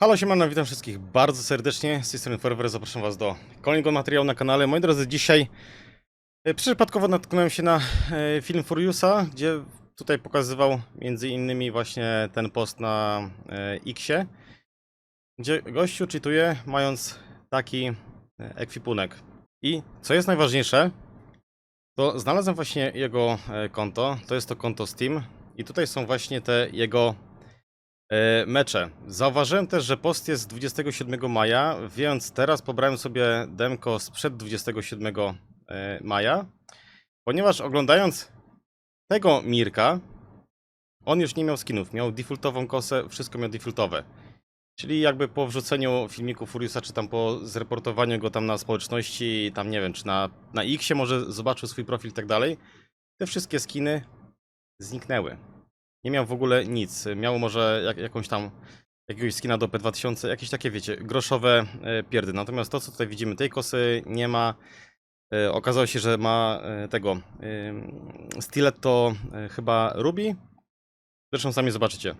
Halo, siemano, witam wszystkich bardzo serdecznie. Z tej strony Forever zapraszam was do kolejnego materiału na kanale. Moi drodzy, dzisiaj e, przypadkowo natknąłem się na e, film Furiusa, gdzie tutaj pokazywał między innymi właśnie ten post na e, Xie, gdzie gościu czytuje mając taki ekwipunek. I co jest najważniejsze, to znalazłem właśnie jego konto, to jest to konto Steam i tutaj są właśnie te jego mecze. Zauważyłem też, że post jest 27 maja, więc teraz pobrałem sobie demko sprzed 27 e, maja, ponieważ oglądając tego Mirka, on już nie miał skinów, miał defaultową kosę, wszystko miał defaultowe. Czyli jakby po wrzuceniu filmiku Furiusa, czy tam po zreportowaniu go tam na społeczności, tam nie wiem, czy na, na Xie może zobaczył swój profil i tak dalej, te wszystkie skiny zniknęły. Nie miał w ogóle nic. Miał może jak, jakąś tam jakiegoś skina do P2000, jakieś takie, wiecie, groszowe e, pierdy. Natomiast to, co tutaj widzimy, tej kosy nie ma. E, Okazało się, że ma e, tego stiletto chyba Ruby. Zresztą sami zobaczycie.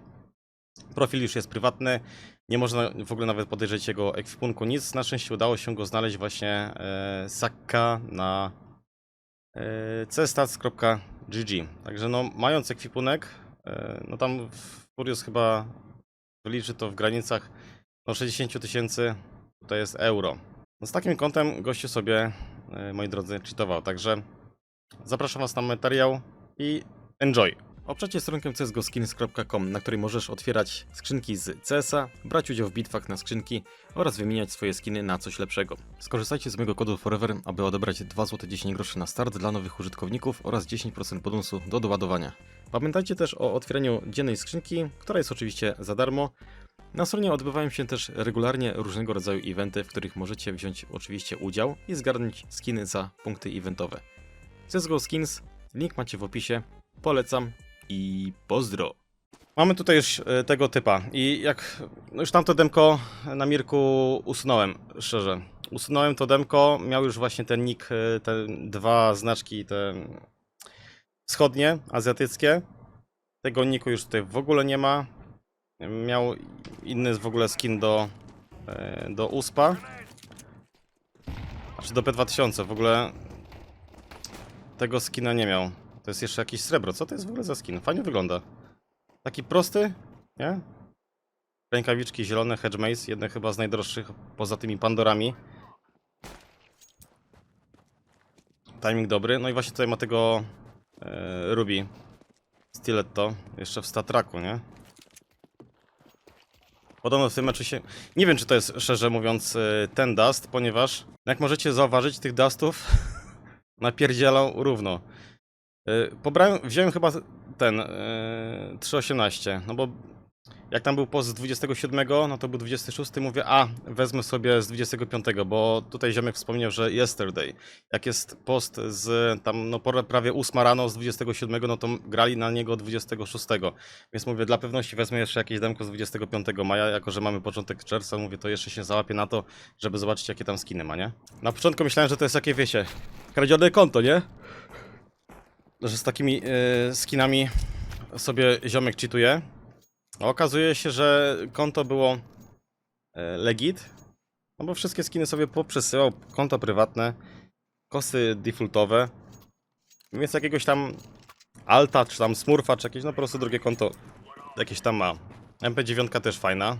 Profil już jest prywatny. Nie można w ogóle nawet podejrzeć jego ekwipunku nic. Na szczęście udało się go znaleźć właśnie e, Sakka na e, cstats.gg. Także no, mając ekwipunek, no tam Furious chyba wyliczy to w granicach no 60 tysięcy, to jest euro. No z takim kontem gościu sobie, e, moi drodzy, cheatował. Także zapraszam Was na materiał i enjoy. Oprzecie stronkę csgoskins.com, na której możesz otwierać skrzynki z CS-a, brać udział w bitwach na skrzynki oraz wymieniać swoje skiny na coś lepszego. Skorzystajcie z mojego kodu FOREVER, aby odebrać 2 zł 10 groszy na start dla nowych użytkowników oraz 10% bonusu do doładowania. Pamiętajcie też o otwieraniu dziennej skrzynki, która jest oczywiście za darmo. Na stronie odbywają się też regularnie różnego rodzaju eventy, w których możecie wziąć oczywiście udział i zgarnąć skiny za punkty eventowe. CSGO Skins, link macie w opisie, polecam i pozdro. Mamy tutaj już e, tego typa i jak no już tamto demko na Mirku usunąłem, szczerze. Usunąłem to demko, miał już właśnie ten nick, e, te dwa znaczki, te wschodnie, azjatyckie. Tego niku już tutaj w ogóle nie ma. Miał inny w ogóle skin do, e, do USPA. Znaczy do P2000, w ogóle tego skina nie miał. To jest jeszcze jakieś srebro. Co to jest w ogóle za skin? Fajnie wygląda. Taki prosty, nie? Rękawiczki zielone, Hedge Maze, jedne chyba z najdroższych poza tymi Pandorami. Timing dobry. No i właśnie tutaj ma tego e, Ruby Stiletto, jeszcze w statraku, nie? Podobno w tym meczu się... Nie wiem, czy to jest, szczerze mówiąc, e, ten dust, ponieważ, jak możecie zauważyć, tych dustów napierdzielał równo. E, Pobrałem, wziąłem chyba ten e, 3.18, no bo jak tam był post z 27, no to był 26, mówię, a wezmę sobie z 25, bo tutaj ziomek wspomniał, że yesterday. Jak jest post z tam, no prawie 8 rano z 27, no to grali na niego 26. Więc mówię, dla pewności wezmę jeszcze jakieś demko z 25 maja, jako że mamy początek czerwca, mówię, to jeszcze się załapię na to, żeby zobaczyć jakie tam skiny ma, nie? Na początku myślałem, że to jest takie, wiecie, kradzione konto, nie? że z takimi y, skinami sobie ziomek cheatuje. Okazuje się, że konto było y, legit, no bo wszystkie skiny sobie poprzesyłał, konto prywatne, kosy defaultowe, więc jakiegoś tam alta, czy tam smurfa, czy jakieś, no po prostu drugie konto jakieś tam ma. MP9 też fajna.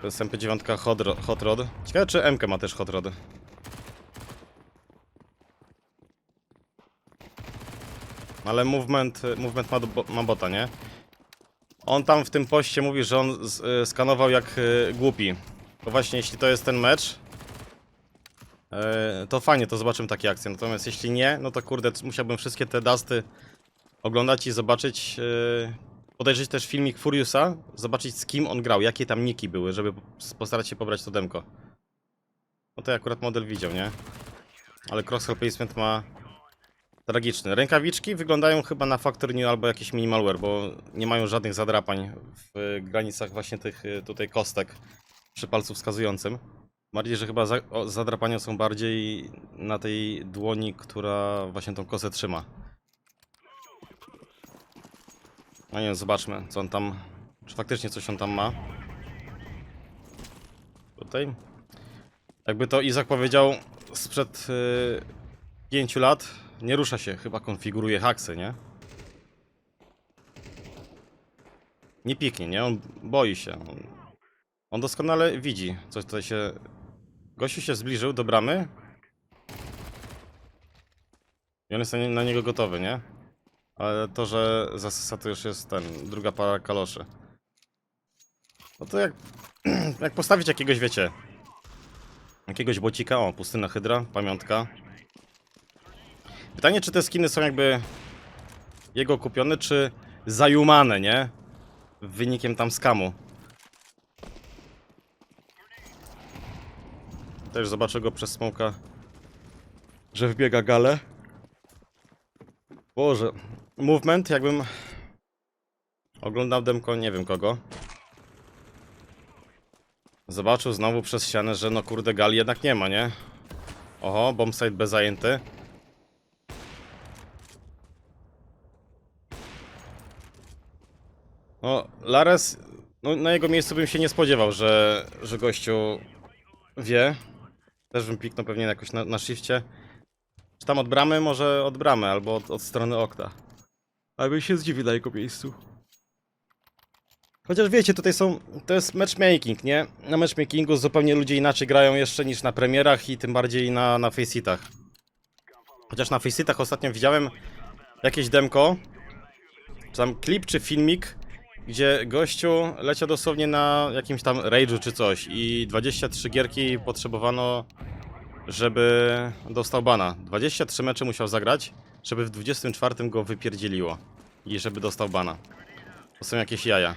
To jest MP9 Hot, Ro- Hot Rod. Ciekawe, czy MK ma też Hot Rod. Ale movement, movement ma, ma bota, nie? On tam w tym poście mówi, że on z, y, skanował jak y, głupi. To właśnie jeśli to jest ten mecz, y, to fajnie, to zobaczymy takie akcje. Natomiast jeśli nie, no to kurde, musiałbym wszystkie te dusty oglądać i zobaczyć, y, podejrzeć też filmik Furiusa, zobaczyć z kim on grał, jakie tam niki były, żeby po- postarać się pobrać to demko. No to akurat model widział, nie? Ale cross placement ma Tragiczny. Rękawiczki wyglądają chyba na Factory New albo jakiś minimalware, bo nie mają żadnych zadrapań w granicach właśnie tych y, tutaj kostek przy palcu wskazującym. Bardziej, że chyba zadrapania są bardziej na tej dłoni, która właśnie tą kosę trzyma. No nie wiem, zobaczmy, co on tam... Czy faktycznie coś on tam ma. Tutaj. Jakby to Izak powiedział sprzed yy, pięciu lat, nie rusza się, chyba konfiguruje haksy, nie? Nie piknie, nie? On boi się. On, on doskonale widzi, coś tutaj się... Gościu się zbliżył do bramy. I on jest na, nie, na niego gotowy, nie? Ale to, że zasysa to już jest ten, druga para kaloszy. No to jak, jak postawić jakiegoś, wiecie, jakiegoś bocika, o, pustyna hydra, pamiątka. Pytanie, czy te skiny są jakby jego kupione, czy zajumane, nie? Wynikiem tam skamu. Też zobaczę go przez smoka, że wbiega gale. Boże, movement, jakbym oglądał demko nie wiem kogo. Zobaczył znowu przez ścianę, że no kurde gali jednak nie ma, nie? Oho, bombsite bez zajęty. No, Lares, no na jego miejscu bym się nie spodziewał, że, że gościu wie. Też bym piknął pewnie jakoś na, na shifcie. Czy tam od bramy? Może od bramy, albo od, od strony okna. Ale bym się zdziwił na jego miejscu. Chociaż wiecie, tutaj są. To jest matchmaking, nie? Na matchmakingu zupełnie ludzie inaczej grają jeszcze niż na premierach i tym bardziej na, na faceitach. Chociaż na faceitach ostatnio widziałem jakieś demko, czy tam klip, czy filmik, gdzie gościu leciał dosłownie na jakimś tam rage'u czy coś i 23 gierki potrzebowano, żeby dostał bana. 23 mecze musiał zagrać, żeby w 24 go wypierdzieliło i żeby dostał bana. To są jakieś jaja.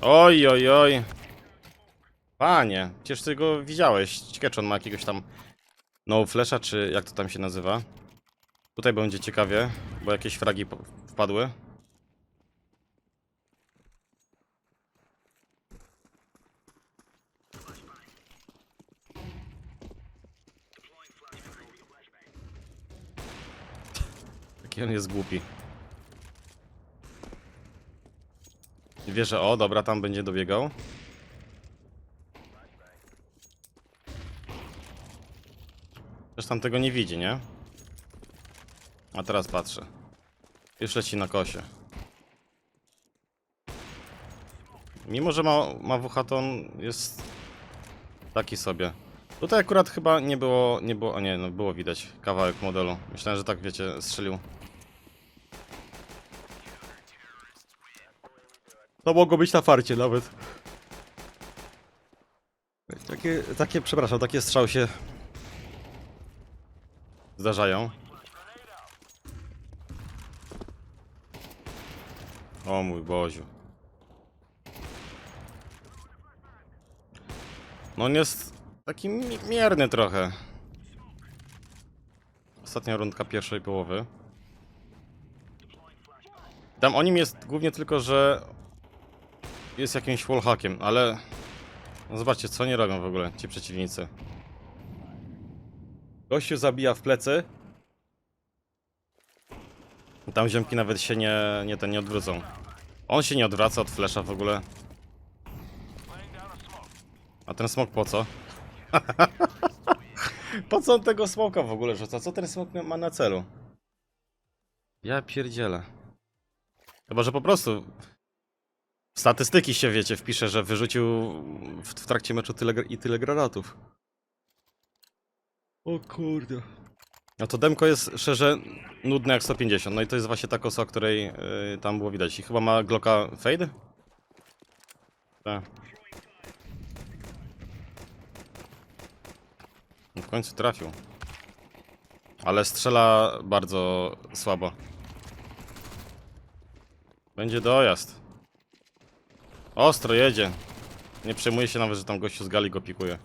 Oj, oj, oj. Panie, przecież ty go widziałeś. Ciekawe, czy on ma jakiegoś tam no flasha, czy jak to tam się nazywa. Tutaj będzie ciekawie, bo jakieś fragi wpadły. Jaki on jest głupi. Wie, że o, dobra, tam będzie dobiegał. Też tam tego nie widzi, nie? A teraz patrzę. Już leci na kosie. Mimo, że ma, ma WH, to on jest taki sobie. Tutaj akurat chyba nie było, nie było, a nie, no było widać kawałek modelu. Myślałem, że tak, wiecie, strzelił. To mogło być na farcie nawet. Takie, takie, przepraszam, takie strzały się zdarzają. O mój Boziu. No on jest taki mi- mierny trochę. Ostatnia rundka pierwszej połowy. Tam o nim jest głównie tylko, że jest jakimś wallhackiem, ale no zobaczcie, co nie robią w ogóle ci przeciwnicy. Gościu zabija w plecy. Tam ziomki nawet się nie, nie, ten, nie odwrócą. On się nie odwraca od flesza w ogóle. A ten smok po co? po co on tego smoka w ogóle rzuca? Co ten smok ma na celu? Ja pierdzielę. Chyba, że po prostu w statystyki się, wiecie, wpisze, że wyrzucił w, w trakcie meczu tyle, gr- i tyle granatów. O kurde. No to demko jest szczerze nudne jak 150. No i to jest właśnie ta kosa, której yy, tam było widać. I chyba ma Glocka Fade? Tak. No w końcu trafił. Ale strzela bardzo słabo. Będzie dojazd. Ostro jedzie. Nie przejmuje się nawet, że tam gościu z gali go pikuje.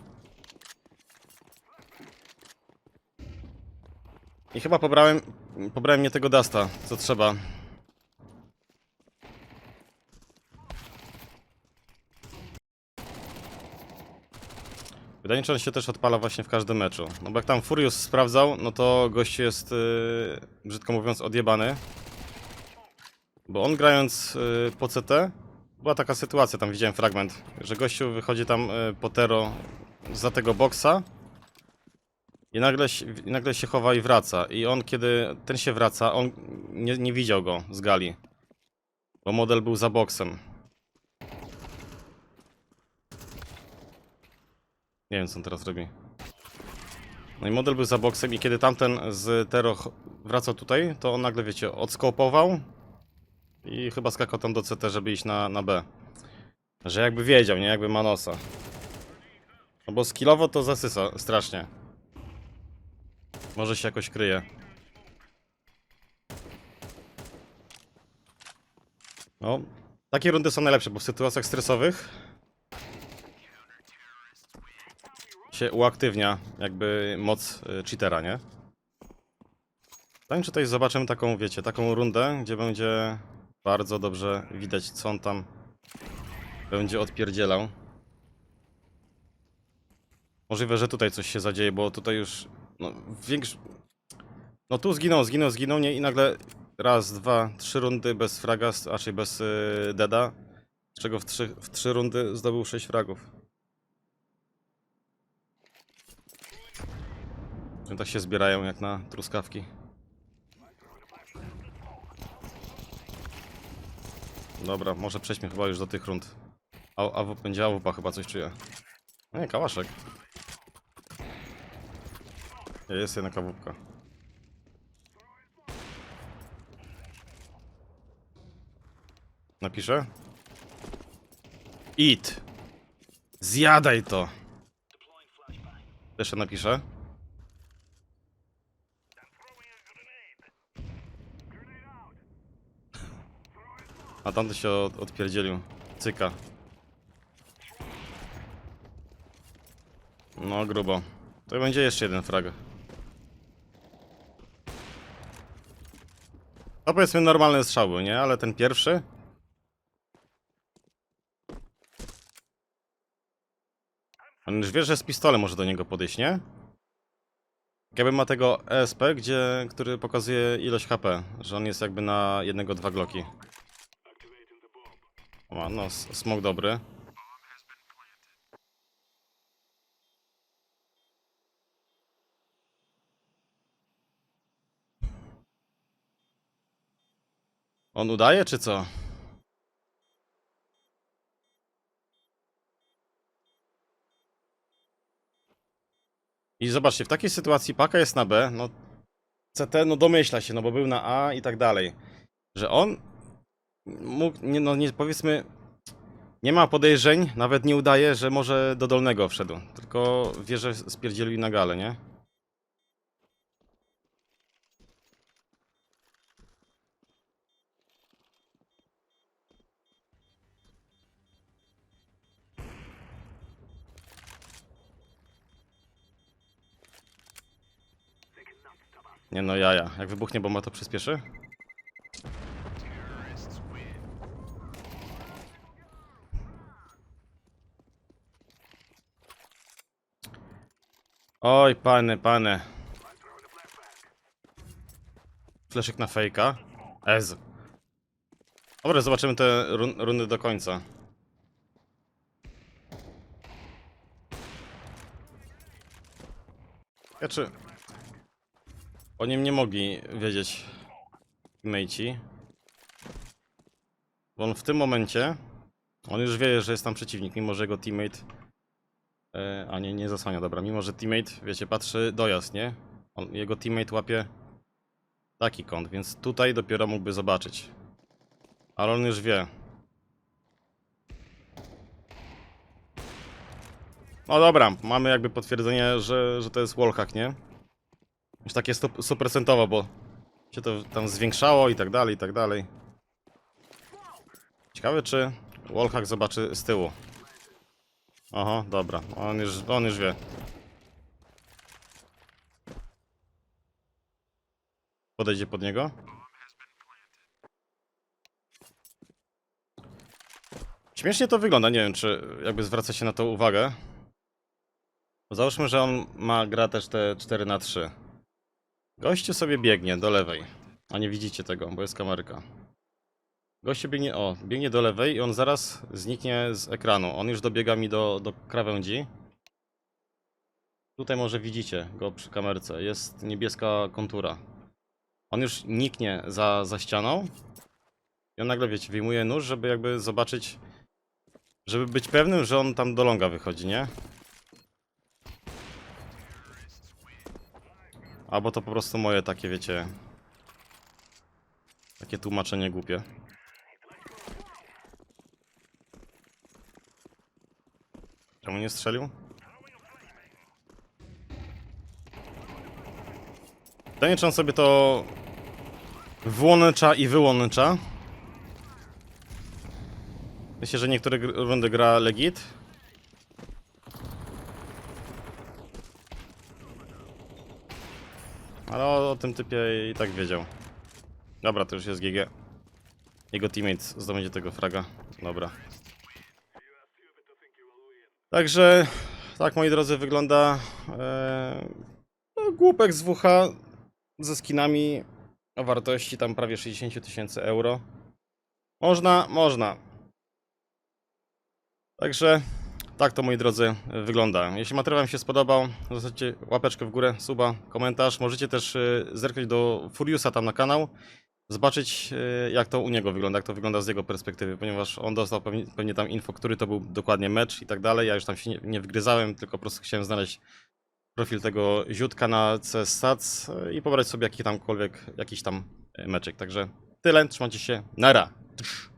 I chyba pobrałem, pobrałem nie tego dasta, co trzeba. Wydaje mi się, że on się też odpala właśnie w każdym meczu. No bo jak tam Furious sprawdzał, no to gościu jest, yy, brzydko mówiąc, odjebany. Bo on grając y, po CT, była taka sytuacja, tam widziałem fragment, że gościu wychodzi tam y, po tero za tego boksa i nagle, się- i nagle się chowa i wraca. I on, kiedy ten się wraca, on nie, nie widział go z gali. Bo model był za boksem. Nie wiem, co on teraz robi. No i model był za boksem i kiedy tamten z Tero wracał tutaj, to on nagle, wiecie, odskopował i chyba skakał tam do CT, żeby iść na, na B. Że jakby wiedział, nie? Jakby ma nosa. No bo skillowo to zasysa strasznie. Może się jakoś kryje. No, takie rundy są najlepsze, bo w sytuacjach stresowych się uaktywnia jakby moc y, cheatera, nie? Tak, czy tutaj zobaczymy taką, wiecie, taką rundę, gdzie będzie bardzo dobrze widać, co on tam będzie odpierdzielał. Możliwe, że tutaj coś się zadzieje, bo tutaj już, no, większy... No tu zginął, zginął, zginął, nie? I nagle raz, dwa, trzy rundy bez fraga, raczej bez y, deda, z czego w trzy, w trzy rundy zdobył sześć fragów. Tak się zbierają jak na truskawki. Dobra, może przejdźmy chyba już do tych rund. A, a będzie chyba coś czuję. Nie, kałaszek. Jest jedna kawówka. Napiszę? Eat. Zjadaj to. Jeszcze napiszę. A tamty się od, odpierdzielił. Cyka. No grubo. To będzie jeszcze jeden frag. To powiedzmy normalne strzały, nie? Ale ten pierwszy... On już wie, że z pistolem może do niego podejść, nie? Jakby ma tego ESP, gdzie, który pokazuje ilość HP, że on jest jakby na jednego dwa gloki. O, no, smok dobry. On udaje, czy co? I zobaczcie, w takiej sytuacji Paka jest na B, no CT no domyśla się, no bo był na A i tak dalej. Że on mógł, nie, no nie powiedzmy, nie ma podejrzeń, nawet nie udaje, że może do dolnego wszedł. Tylko wie, że spierdzielił na galę, nie? Nie no, jaja. Jak wybuchnie bomba, to przyspieszy? Oj, pany, pany. Fleszyk na fejka. Ez. Dobra, zobaczymy te run rundy do końca. Ja czy... O nim nie mogli wiedzieć teammateci. Bo on w tym momencie... On już wie, że jest tam przeciwnik, mimo że jego teammate... E, a nie, nie zasłania, dobra. Mimo, że teammate, wiecie, patrzy dojazd, nie? On, jego teammate łapie taki kąt, więc tutaj dopiero mógłby zobaczyć. Ale on już wie. No dobra, mamy jakby potwierdzenie, że, że to jest wallhack, nie? Już takie stu- stuprocentowo, bo się to tam zwiększało i tak dalej, i tak dalej. Ciekawe, czy wallhack zobaczy z tyłu. Oho, dobra, on już, on już wie. Podejdzie pod niego. Śmiesznie to wygląda, nie wiem, czy jakby zwraca się na to uwagę. Załóżmy, że on ma gra też te 4 na 3 Gościu sobie biegnie do lewej. A nie widzicie tego, bo jest kamerka. Gościu biegnie, o, biegnie do lewej i on zaraz zniknie z ekranu. On już dobiega mi do, do krawędzi. Tutaj może widzicie go przy kamerce. Jest niebieska kontura. On już niknie za, za ścianą. I on nagle, wiecie, wyjmuje nóż, żeby jakby zobaczyć... Żeby być pewnym, że on tam do longa wychodzi, nie? Albo to po prostu moje takie, wiecie... Takie tłumaczenie głupie. Czemu nie strzelił? Pytanie, sobie to włącza i wyłącza. Myślę, że niektóre rundy gra legit. Ale o, o tym typie i tak wiedział. Dobra, to już jest GG. Jego teammate zdobędzie tego fraga. Dobra. Także, tak moi drodzy, wygląda e, no, głupek z WH ze skinami o wartości tam prawie 60 000 tysięcy euro. Można, można. Także tak to moi drodzy wygląda. Jeśli materiał Wam się spodobał, zostawcie łapeczkę w górę, suba, komentarz. Możecie też e, zerknąć do Furiusa tam na kanał, zobaczyć e, jak to u niego wygląda, jak to wygląda z jego perspektywy, ponieważ on dostał pewnie, pewnie tam info, który to był dokładnie mecz i tak dalej. Ja już tam się nie, nie wgryzałem, tylko po prostu chciałem znaleźć profil tego ziutka na CS e, i pobrać sobie jaki tamkolwiek, jakiś tam e, meczek. Także tyle, trzymajcie się, nara. Tsz.